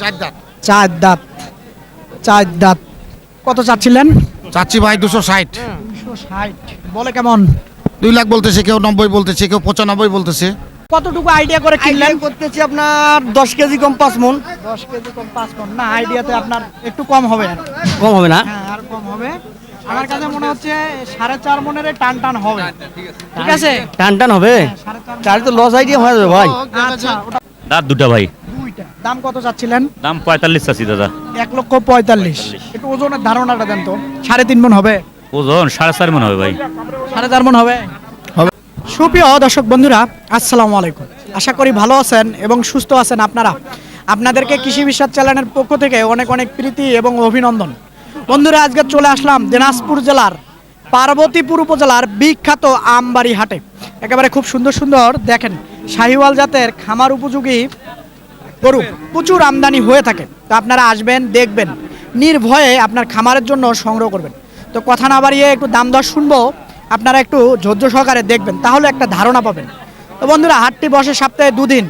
চার দাঁত। চার দাঁত। চার দাঁত। কত চাচ্ছিলেন? চাচ্ছি ভাই দুশো ষাট। দুশো ষাট। বলে কেমন? দুই লাখ বলতেছে কেউ নব্বই বলতেছে কেউ পঁচানব্বই বলতেছে। কতটুকু আইডিয়া করে কিনলেন? করতেছি আপনার দশ কেজি কম পাঁচ মন। দশ কেজি কম পাঁচ কম না আইডিয়াতে আপনার একটু কম হবে। কম হবে না? হ্যাঁ আর কম হবে। আমার কাছে মনে হচ্ছে সাড়ে চার মনের টান টান হবে। ঠিক আছে? টান টান হবে মণ। তাহলে তো লস আইডিয়া হয়ে যাবে ভাই। আচ্ছা দাঁত দুটা ভাই। দাম কত চাচ্ছিলেন? দাম পঁয়তাল্লিশ চাচ্ছি দাদা। এক লক্ষ পঁয়তাল্লিশ। একটু ওজনের ধারণাটা দেন তো। সাড়ে তিন মন হবে? ওজন সাড়ে চার মন হবে ভাই। সাড়ে চার মন হবে? হবে। সুপ্রিয় দর্শক বন্ধুরা আসসালামু আলাইকুম। আশা করি ভালো আছেন এবং সুস্থ আছেন আপনারা। আপনাদেরকে কৃষি বিশ্বাস চ্যানেলের পক্ষ থেকে অনেক অনেক প্রীতি এবং অভিনন্দন। বন্ধুরা আজকে চলে আসলাম দিনাজপুর জেলার পার্বতীপুর উপজেলার বিখ্যাত আমবাড়ি হাটে। একেবারে খুব সুন্দর সুন্দর দেখেন শাহিওয়াল জাতের খামার উপযোগী গরু প্রচুর আমদানি হয়ে থাকে। তো আপনারা আসবেন দেখবেন। নির্ভয়ে আপনার খামারের জন্য সংগ্রহ করবেন। তো কথা না বাড়িয়ে একটু দাম দর শুনব। আপনারা একটু ধৈর্য সহকারে দেখবেন তাহলে একটা ধারণা পাবেন। তো বন্ধুরা হাটটি বসে সপ্তাহে দুদিন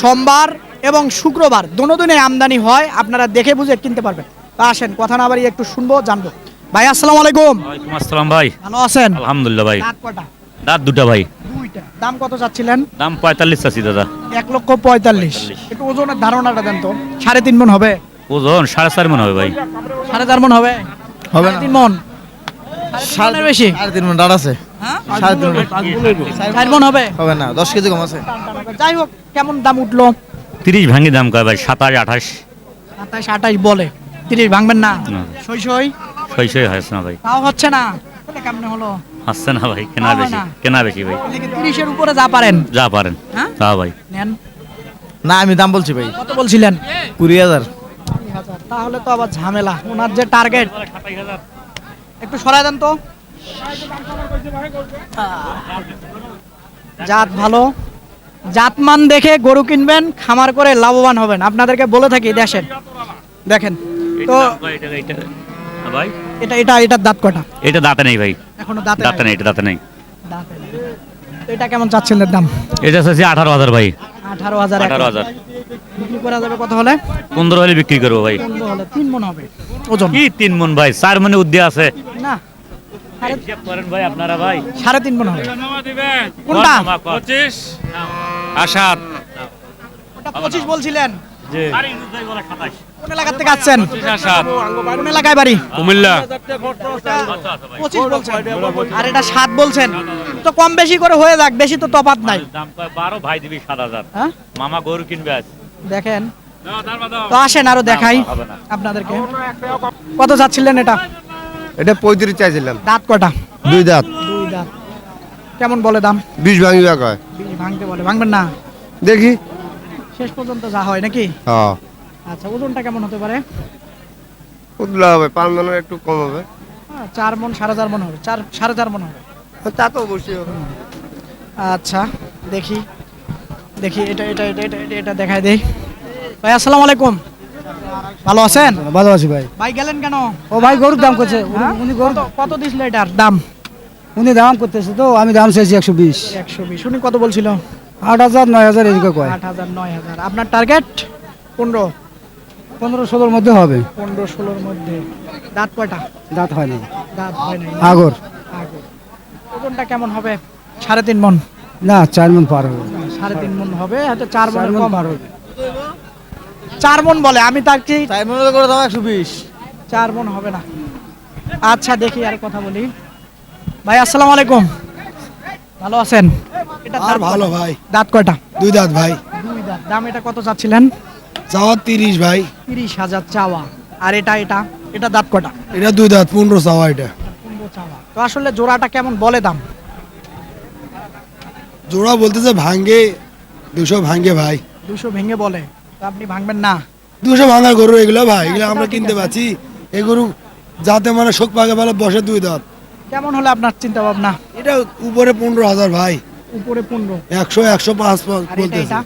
সোমবার এবং শুক্রবার দোনো দিনে আমদানি হয় আপনারা দেখে বুঝে কিনতে পারবেন। তা আসেন কথা না বাড়িয়ে একটু শুনব জানব। ভাই আসসালামু আলাইকুম। আসসালাম ভাই। ভালো আছেন? আলহামদুলিল্লাহ ভাই। দাঁত কটা দাঁত দুটা ভাই। দুইটা। দাম কত চাচ্ছিলেন? দাম পঁয়তাল্লিশ চাচ্ছি দাদা। এক লক্ষ পঁয়তাল্লিশ। একটু ওজনের ধারণাটা দেন তো। সাড়ে তিন মন হবে? ওজন সাড়ে চার মন হবে ভাই। সাড়ে চার মন হবে? হবে তিন মন। সাড়ে বেশি? সাড়ে তিন দাঁড় আছে। সাড়ে তিন চার মন হবে? হবে না দশ কেজি কম আছে। যাই হোক কেমন দাম উঠল? তিরিশ ভাঙি দাম কয় ভাই সাতাশ আঠাশ। সাতাশ আঠাশ বলে। তিরিশ ভাঙবেন না? না। সই সই? সই সই হয়েছে না ভাই। তাও হচ্ছে না? তাহলে হলো? আসছে না ভাই কেনা বেশি কেনা বেশি ভাই। তিরিশের উপরে যা পারেন? যা পারেন। হ্যাঁ? তা ভাই। নেন। না আমি দাম বলছি ভাই। কত বলছিলেন? কুড়ি হাজার। তাহলে তো আবার ঝামেলা। ওনার যে টার্গেট একটু সরাই দেন তো। জাত ভালো। জাতমান দেখে গরু কিনবেন খামার করে লাভবান হবেন। আপনাদেরকে বলে থাকি দেশের। দেখেন। তো এটা ভাই। এটা এটা এটার দাঁত কটা এটা দাঁতে নেই ভাই। এখনও দাঁতে দাঁতে নেই এটা দাঁতে নেই। দাঁতে নেই। তো এটা কেমন চাচ্ছেন এর দাম? এটা চাচ্ছি আঠারো হাজার ভাই। আঠারো হাজার আঠারো হাজার। বিক্রি করা যাবে কত হলে? পনেরো হলে বিক্রি করব ভাই। পনেরো হলে তিন মন হবে। ওজন? কি তিন মন ভাই? চার মনে উদ্যোগ আছে। না। করেন ভাই আপনারা ভাই। সাড়ে তিন মন হবে। কোনটা? পঁচিশ। আসাদ। ওটা পঁচিশ বলছিলেন। কোন এলাকা থেকে আসছেন? কোন এলাকায় বাড়ি? কুমিল্লা। পঁচিশ বলছেন। আর এটা সাত বলছেন। তো কম বেশি করে হয়ে যাক বেশি তো তফাৎ নাই। বারো ভাই দিবি সাত হাজার। হ্যাঁ? মামা গরু কিনবে আজ। দেখেন। তো আসেন আরও দেখাই আপনাদেরকে। কত চাচ্ছিলেন এটা? এটা পঁয়ত্রিশ চাইছিলাম। দাঁত কটা? দুই দাঁত। দুই দাঁত। কেমন বলে দাম? বিষ ভাঙি কয়। বিশ ভাঙতে বলে। ভাঙবেন না? দেখি। শেষ পর্যন্ত যা হয় নাকি? হ্যাঁ। আচ্ছা ওজনটা কেমন হতে পারে? উঠলে হবে পাঁচ মনের একটু কম হবে। হ্যাঁ, চার মন সাড়ে চার মন হবে। চার সাড়ে চার মন হবে। তা তো অবশ্যই হবে। আচ্ছা দেখি। দেখি এটা এটা এটা এটা এটা- এটা দেখাই দেই। ভাই আসসালামু আলাইকুম। ভালো আছেন? ভালো আছি ভাই। ভাই গেলেন কেন? ও ভাই গরুর দাম করছে হ্যাঁ? উনি গরু কত- কত দিছিল এটার দাম? উনি দাম করতেছে তো আমি দাম চাইছি একশো বিশ। একশো বিশ। উনি কত বলছিল? আট হাজার নয় হাজার এদিকে কয়? আট হাজার নয় হাজার। আপনার টার্গেট পনেরো। পনেরো ষোলোর মধ্যে হবে। পনেরো ষোলোর মধ্যে। দাঁত কয়টা? দাঁত হয়নি দাঁত হয় নাই। আগর। আগে ওজনটা কেমন হবে? সাড়ে তিন মন। না চার মন পার হবে। সাড়ে তিন মন হবে হয়তো চার মন কম। পার হবে। চার মন বলে আমি তার কি চার মনের করে দাম একশো বিশ। চার মন হবে না। আচ্ছা দেখি আর কথা বলি। ভাই আসসালামু আলাইকুম। ভালো আছেন? এটা আর ভালো ভাই। দাঁত কয়টা? দুই দাঁত ভাই। দুই দাঁত। দাম এটা কত চাচ্ছিলেন? চাওয়া তিরিশ ভাই। তিরিশ হাজার চাওয়া। আর এটা এটা? এটা দাঁত কটা এটা দুই দাঁত পনেরো চাওয়া এটা। পনেরো চাওয়া। তো আসলে জোড়াটা কেমন বলে দাম? জোড়া বলতেছে ভাঙ্গে দুশো ভাঙ্গে ভাই। দুশো ভেঙে বলে। তো আপনি ভাঙবেন না? দুশো ভাঙা গরু এগুলো ভাই এগুলো আমরা কিনতে পাচ্ছি। এই গরু যাতে মানে শোক পাকে ভালো বসে দুই দাঁত। কেমন হলে আপনার চিন্তা ভাবনা এটা উপরে পনেরো হাজার ভাই। উপরে পনেরো। একশো একশো পাঁচ পাঁচ এটা বলতেছে। এটা?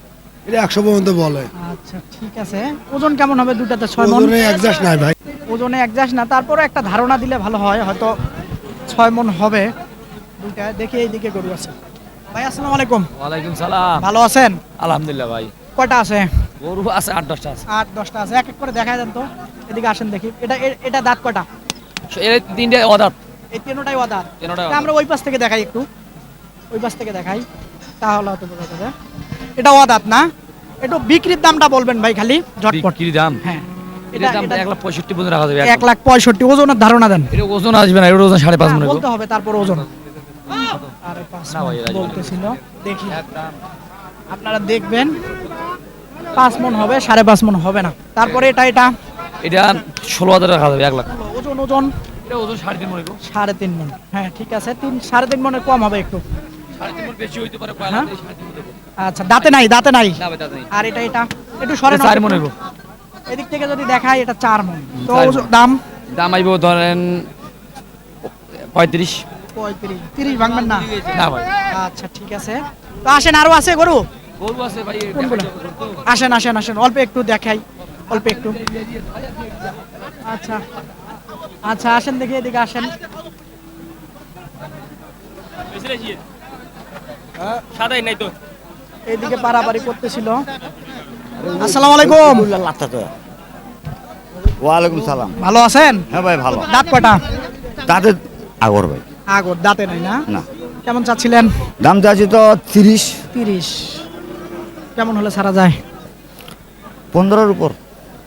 এটা একশো পর্যন্ত বলে। আচ্ছা ঠিক আছে। ওজন কেমন হবে দুটাতে ছয় মন? ওজনে একজাস্ট নাই ভাই। ওজনে একজাস্ট না। তারপরে একটা ধারণা দিলে ভালো হয় হয়তো ছয় মন হবে দুইটা। দেখি এইদিকে গরু আছে। ভাই আসসালামু আলাইকুম। ওয়ালাইকুম সালাম। ভালো আছেন? আলহামদুলিল্লাহ ভাই। কয়টা আছে? গরু আছে আট দশটা আছে। আট দশটা আছে। এক এক করে দেখা দেন তো। এদিকে আসেন দেখি। এটা এটা দাঁত কটা তিনটে অদাত। এই তিনোটাই অদাঁত তিনোটাই আমরা ওই পাশ থেকে দেখাই একটু। ওই পাশ থেকে দেখাই। তাহলে হয়তো বোঝা যাবে। এটা অদাঁত না। একটু বিক্রির দামটা বলবেন ভাই খালি ঝটপট। বিক্রি দাম? হ্যাঁ। এটা এটা দাম এক লাখ পঁয়ষট্টি পর্যন্ত রাখা যাবে এক লাখ পঁয়ষট্টি ওজনের ধারণা দেন। এটা ওজন আসবে না এর ওজন সাড়ে পাঁচ মনে বলতে হবে তারপর ওজন। আরে পাঁচ না ভাই, মণ রাজবাড়ি। বলতেছিল। দেখি। আপনারা দেখবেন পাঁচ মন হবে সাড়ে পাঁচ মন হবে না। তারপরে এটা এটা এটা ষোলো হাজার রাখা যাবে এক লাখ। ওজন ওজন। এটা ওজন সাড়ে তিন মনে সাড়ে তিন মন। হ্যাঁ ঠিক আছে। তিন সাড়ে তিন মনের কম হবে একটু। সাড়ে তিন মন বেশি হইতে পারে হ্যাঁ? আচ্ছা দাঁতে নাই দাঁতে নাই। আর এটা এটা একটু সরে চার মনে এদিক থেকে যদি দেখাই এটা চার মন। তো দাম? দাম আইব ধরেন পঁয়ত্রিশ। পঁয়ত্রিশ তিরিশ ভাঙবেন না? না ভাই। আচ্ছা ঠিক আছে। তো আসেন আরও আছে গরু? গরু আছে ভাই আসেন আসেন আসেন। অল্প একটু দেখাই অল্প একটু। আচ্ছা। আচ্ছা আসেন দেখি এদিকে আসেন। সাদাই নাই তো। এইদিকে পারাপারি করতেছিল। আসসালামু আলাইকুম। ওয়ালাইকুম সালাম। ভালো আছেন? হ্যাঁ ভাই ভালো। দাঁত কটা তাদের আগর ভাই। আগর দাঁতে নাই না? না। কেমন চাচ্ছিলেন? দাম চাচ্ছি তো তিরিশ। তিরিশ। কেমন হলে সারা যায়? পনেরোর উপর।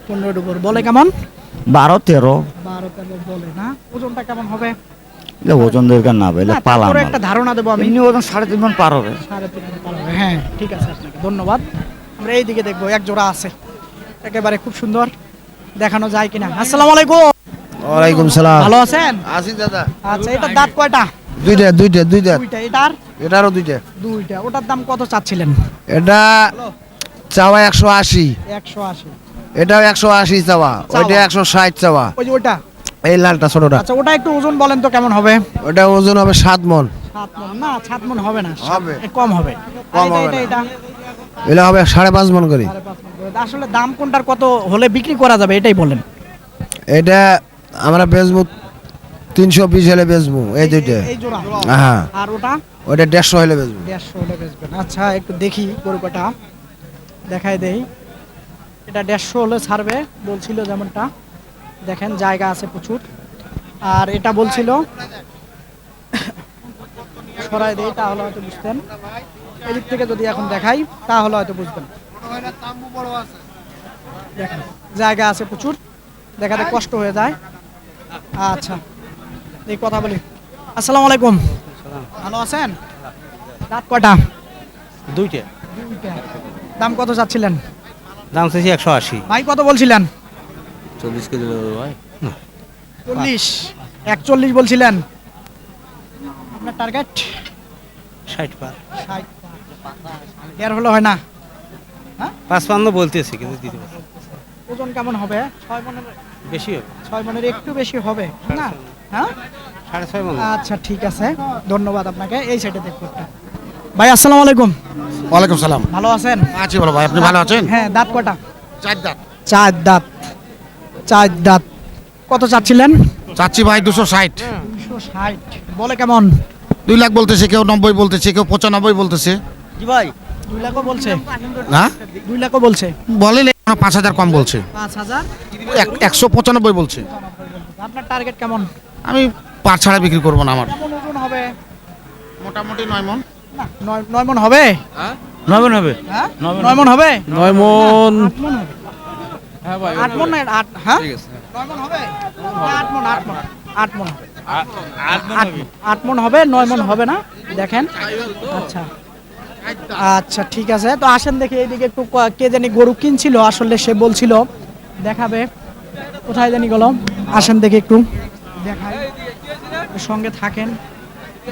পনেরোর উপর। বলে কেমন? বারো তেরো। বারো তেরো বলে না? ওজনটা কেমন হবে? এটা ওজন দরকার না ভাই পালা একটা ধারণা দেবো আমি। এমনি ওজন সাড়ে তিন মন পার হবে। সাড়ে তিন মণ পার হবে। হ্যাঁ ঠিক আছে আপনাকে ধন্যবাদ। আমরা এই দিকে দেখব এক জোড়া আছে। একেবারে খুব সুন্দর। দেখানো যায় কিনা। আসসালামু আলাইকুম। ওয়ালাইকুম সালাম। ভালো আছেন? আসি দাদা। আচ্ছা এটার দাঁত কয়টা? দুইটা দুইটা দুইটা। দুইটা এটার? এটারও দুইটা। দুইটা। ওটার দাম কত চাচ্ছিলেন? এটা চাওয়া একশো আশি। একশো আশি। এটাও একশো আশি চাওয়া ওইটা একশো ষাট চাওয়া। ওই যে ওটা এই লালটা ছোটটা। আচ্ছা ওটা একটু ওজন বলেন তো কেমন হবে? ওটা ওজন হবে সাত মন। সাত মন। না সাত মন হবে না। হবে। কম হবে। কম হবে এটা এটা? এটা হবে সাড়ে পাঁচ মন করি। আসলে দাম কোনটার কত হলে বিক্রি করা যাবে এটাই বলেন। এটা আমরা বেচবো তিনশো পিস হলে বেচবো এই দুইটা। হ্যাঁ। আর ওটা? ওইটা দেড়শো হলে বেচবো। দেড়শো হলে বেচবেন। আচ্ছা একটু দেখি গরু দেখাই দেই। এটা দেড়শো হলে ছাড়বে বলছিল যেমনটা। দেখেন জায়গা আছে প্রচুর। আর এটা বলছিল সরাই দেই তাহলে হয়তো বুঝতেন। এদিক থেকে যদি এখন দেখাই তাহলে হয়তো বুঝবেন। দেখেন জায়গা আছে প্রচুর। দেখাতে কষ্ট হয়ে যায়। আচ্ছা এই কথা বলি। আসসালামু আলাইকুম। ভালো আছেন? দাঁত কটা দুইটা। দুইটা। দাম কত চাচ্ছিলেন? দাম চাইছি একশো আশি। ভাই কত বলছিলেন? চল্লিশ কেজি ভাই। চল্লিশ একচল্লিশ বলছিলেন। আপনার টার্গেট ষাট পার। ষাট এর হলো হয় না? পাঁচ পান্ন বলতেছি কিন্তু দিতে পারছি ওজন কেমন হবে? ছয় মনের বেশি হবে। ছয় মনের একটু বেশি হবে না? হ্যাঁ? সাড়ে ছয় মন। আচ্ছা ঠিক আছে। ধন্যবাদ আপনাকে। এই সাইডে দেখব একটা। ভাই আসসালামু আলাইকুম। ওয়ালাইকুম সালাম। ভালো আছেন? আছি বলো ভাই আপনি ভালো আছেন? হ্যাঁ দাঁত কটা? চার দাঁত। চার দাঁত। চার দাঁত। কত চাচ্ছিলেন? চাচ্ছি ভাই দুশো ষাট। দুশো ষাট। বলে কেমন? দুই লাখ বলতেছে কেউ নব্বই বলতেছে কেউ পঁচানব্বই বলতেছে। জি ভাই দুই লাখও বলছে। না? দুই লাখও বলছে। বলেন পাঁচ হাজার কম বলছে। পাঁচ হাজার? এক- একশো পঁচানব্বই বলছে। আপনার টার্গেট কেমন? আমি পাঁচ ছাড়া বিক্রি করব না আমার। হবে? মোটামুটি নয় মন। নয় নয় মন হবে? নয় মন হবে। হ্যাঁ? নয় মন হবে। নয় মন আট মন আট মন না আট হ্যাঁ? নয় মন হবে? আট মন আট মন আট মন হবে। আট- আট মন হবে নয় মন হবে না? দেখেন। আচ্ছা। আচ্ছা ঠিক আছে। তো আসেন দেখি এইদিকে একটু ক- কে জানি গরু কিনছিল আসলে সে বলছিল। দেখাবে। কোথায় জানি গেল? আসেন দেখি একটু। দেখাই সঙ্গে থাকেন।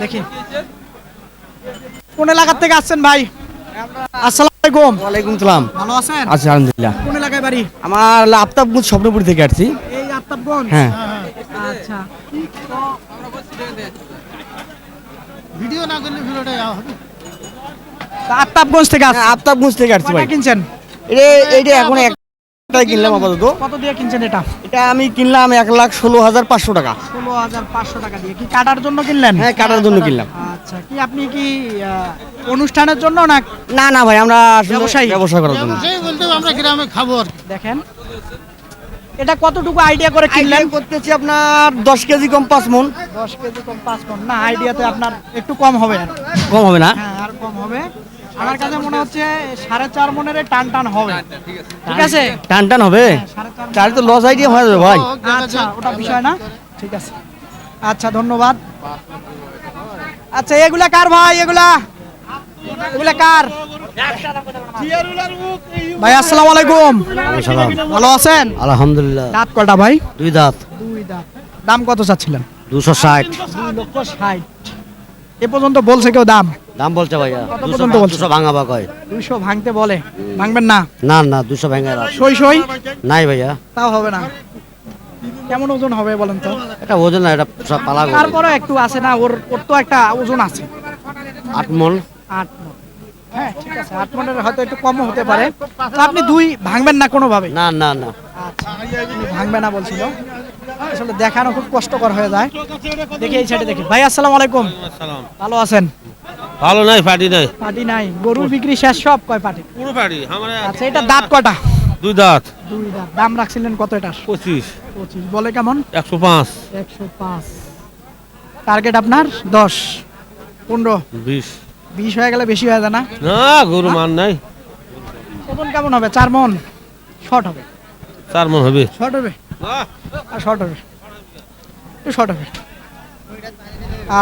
দেখি। কোন এলাকার থেকে আসছেন ভাই? আসসালামু আলাইকুম। ওয়ালাইকুম সালাম। ভালো আছেন? আচ্ছা আলহামদুলিল্লাহ। কোন এলাকায় বাড়ি? আমার আফতাবগুল স্বপ্নপুর থেকে আসছি। এই আত্তাবগঞ্জ হ্যাঁ। আচ্ছা। ভিডিও না করলে ভিডিওটা হবে। তা থেকে আফতাবগঞ্জ আসছি ভাই। কিনছেন? এটা এখন একটা একটাই কিনলাম আপাতত। কত দিয়ে কিনছেন এটা? এটা আমি কিনলাম এক লাখ ষোলো হাজার পাঁচশো টাকা। ষোলো হাজার পাঁচশো টাকা দিয়ে। কি কাটার জন্য কিনলেন? হ্যাঁ কাটার জন্য কিনলাম। আচ্ছা কি আপনি কি অনুষ্ঠানের জন্য না না না ভাই আমরা ব্যবসায়ী? ব্যবসা করার জন্য। বলতে আমরা গ্রামে খাব দেখেন এটা কতটুকু আইডিয়া করে কিনলেন? করতেছি আপনার দশ কেজি কম পাঁচ মন দশ কেজি কম পাঁচ মন না আইডিয়াতে আপনার একটু কম হবে। কম হবে না? হ্যাঁ আর কম হবে। আমার কাছে মনে হচ্ছে সাড়ে চার মনের টান টান হবে। ঠিক আছে। টান টান হবে? মণ। তাহলে তো লস আইডিয়া হয়ে যাবে ভাই। আচ্ছা ওটা বিষয় না। ঠিক আছে। আচ্ছা ধন্যবাদ। আচ্ছা এগুলা কার ভাই? এগুলা? এগুলা কার? ভাই আসসালামু আলাইকুম। ভালো আছেন? আলহামদুলিল্লাহ। দাঁত কটা ভাই? দুই দাঁত। দুই দাঁত। দাম কত চাচ্ছিলেন? দুশো ষাট। দুই লক্ষ ষাট। এ পর্যন্ত বলছে কেউ দাম? দাম বলছে ভাইয়া। কত পর্যন্ত বলছে? দুশো ভাঙা কয় দুইশো ভাঙতে বলে। ভাঙবেন না? না না দুশো ভাঙা সই সই? নাই ভাইয়া। তাও হবে না। কেমন ওজন হবে বলেন তো? এটা ওজন না এটা সব পালা তারপরে একটু আছে না ওর ওর তো একটা ওজন আছে। আট মন। আট হ্যাঁ ঠিক আছে আট মনের হয়তো একটু কমও হতে পারে। আপনি দুই ভাঙবেন না কোনোভাবে? না না না। আচ্ছা ভাঙবে না বলছিল। আসলে দেখানো খুব কষ্টকর হয়ে যায়। দেখি এই সাইডে দেখি। ভাই আসসালামু আলাইকুম। ভালো আছেন? ভালো নাই পার্টি নাই। পার্টি নাই। গরুর বিক্রি শেষ সব কয় পার্টি পুরো আমার আচ্ছা এটা দাঁত কয়টা? দুই দাঁত। দুই দাঁত। দাম রাখছিলেন কত এটার? পঁচিশ। পঁচিশ। বলে কেমন? একশো পাঁচ। একশো পাঁচ। টার্গেট আপনার? দশ। পনেরো। বিশ। বিশ হয়ে গেলে বেশি হয়ে যায় না? না গরু মান নাই। ওজন কেমন হবে? চার মন? শর্ট হবে। চার মন হবে। শর্ট হবে? আর শর্ট হবে। একটু শর্ট হবে।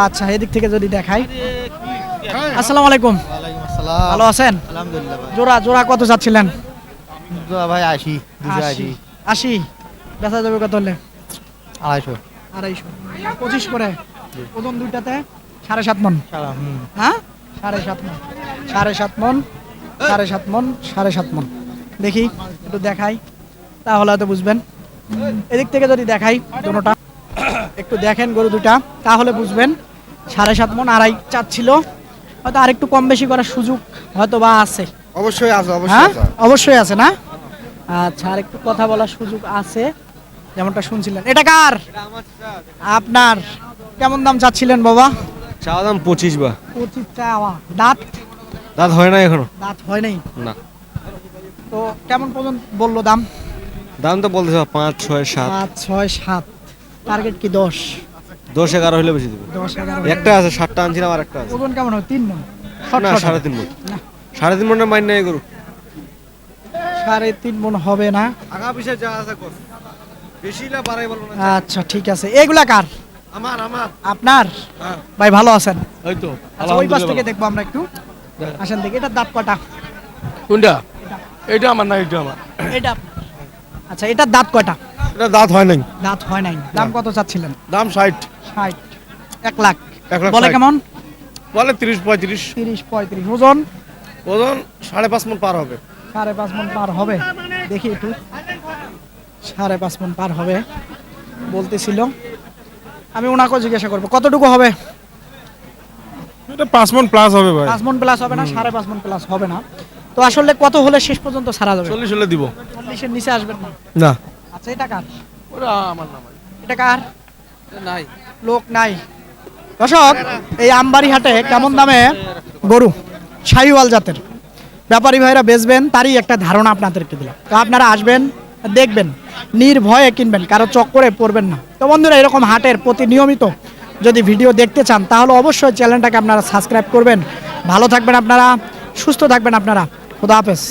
আচ্ছা এদিক থেকে যদি দেখাই। আসসালামু আলাইকুম। ভালো আছেন? জোড়া জোড়া কত ভাই আশি আশি। বেচা যাবে কত হলে? আড়াইশো। আড়াইশো। পঁচিশ করে। ওজন দুইটাতে সাড়ে সাত মন। হ্যাঁ? সাড়ে সাত মন। সাড়ে সাত মন সাড়ে সাত মন সাড়ে সাত মন। দেখি একটু দেখাই। তাহলে হয়তো বুঝবেন। এদিক থেকে যদি দেখাই দুটোটা একটু দেখেন গরু দুটা তাহলে বুঝবেন সাড়ে সাত মন আড়াই চাচ্ছিল। হয়তো আরেকটু কম বেশি করার সুযোগ হয়তো বা আছে। অবশ্যই আছে হ্যাঁ? অবশ্যই আছে না? আচ্ছা আর একটু কথা বলার সুযোগ আছে। যেমনটা শুনছিলেন। এটা কার? আপনার। কেমন দাম চাচ্ছিলেন বাবা? চাওয়া দাম পঁচিশ বা। পঁচিশ চাওয়া। দাঁত? দাঁত হয় না এখনও। দাঁত হয় নাই? না। তো কেমন পর্যন্ত বলল দাম? দাম তো বলতেছে পাঁচ ছয় সাত। পাঁচ ছয় সাত। টার্গেট কি দশ? দশ এগারো হলে বেশি দেবে। একটা আছে সাতটা আনছিলাম আর একটা আছে। ওজন কেমন হবে তিন মন না সাড়ে তিন মন। না। সাড়ে তিন মনের মাইন নেই গরু। সাড়ে তিন মন হবে না। আগা পিছিয়ে যা আছে কর। বেশি না বাড়াই বলব না। আচ্ছা ঠিক আছে। এগুলা কার? আমার আমার। আপনার? ভাই ভালো আছেন? ওই তো আচ্ছা ওই পাশ থেকে দেখব আমরা একটু। আসেন দেখি এটা দাঁত কটা? কোনটা? এটা আমার না এটা আমার। এটা। আচ্ছা এটা দাঁত কয়টা? এটা দাঁত হয় নাই। দাঁত হয় নাই। দাম কত চাচ্ছিলেন? দাম ষাট। ষাট। এক লাখ। এক লাখ বলে কেমন? বলে তিরিশ পঁয়ত্রিশ। তিরিশ পঁয়ত্রিশ। ওজন? ওজন সাড়ে পাঁচ মন পার হবে। সাড়ে পাঁচ মন পার হবে। দেখি একটু। সাড়ে পাঁচ মন পার হবে। বলতেছিল। আমি ওনাকেও জিজ্ঞাসা করব কতটুকু হবে? এটা পাঁচ মন প্লাস হবে ভাই। পাঁচ মন প্লাস হবে না সাড়ে পাঁচ মন প্লাস হবে না। তো আসলে কত হলে শেষ পর্যন্ত ছাড়া যাবে? চল্লিশ হলে দিব। চল্লিশের নিচে আসবেন না? না। আচ্ছা এটা কার? ওরা আমার নাম এটা কার? নাই। লোক নাই। দর্শক এই আমবাড়ি হাটে কেমন দামে গরু? শাহিওয়াল জাতের। ব্যাপারী ভাইরা বেচবেন তারই একটা ধারণা আপনাদেরকে দিলাম। তো আপনারা আসবেন দেখবেন নির্ভয়ে কিনবেন কারও চক্করে পড়বেন না। তো বন্ধুরা এরকম হাটের প্রতি নিয়মিত যদি ভিডিও দেখতে চান তাহলে অবশ্যই চ্যানেলটাকে আপনারা সাবস্ক্রাইব করবেন। ভালো থাকবেন আপনারা সুস্থ থাকবেন আপনারা। খুদা হাফেজ।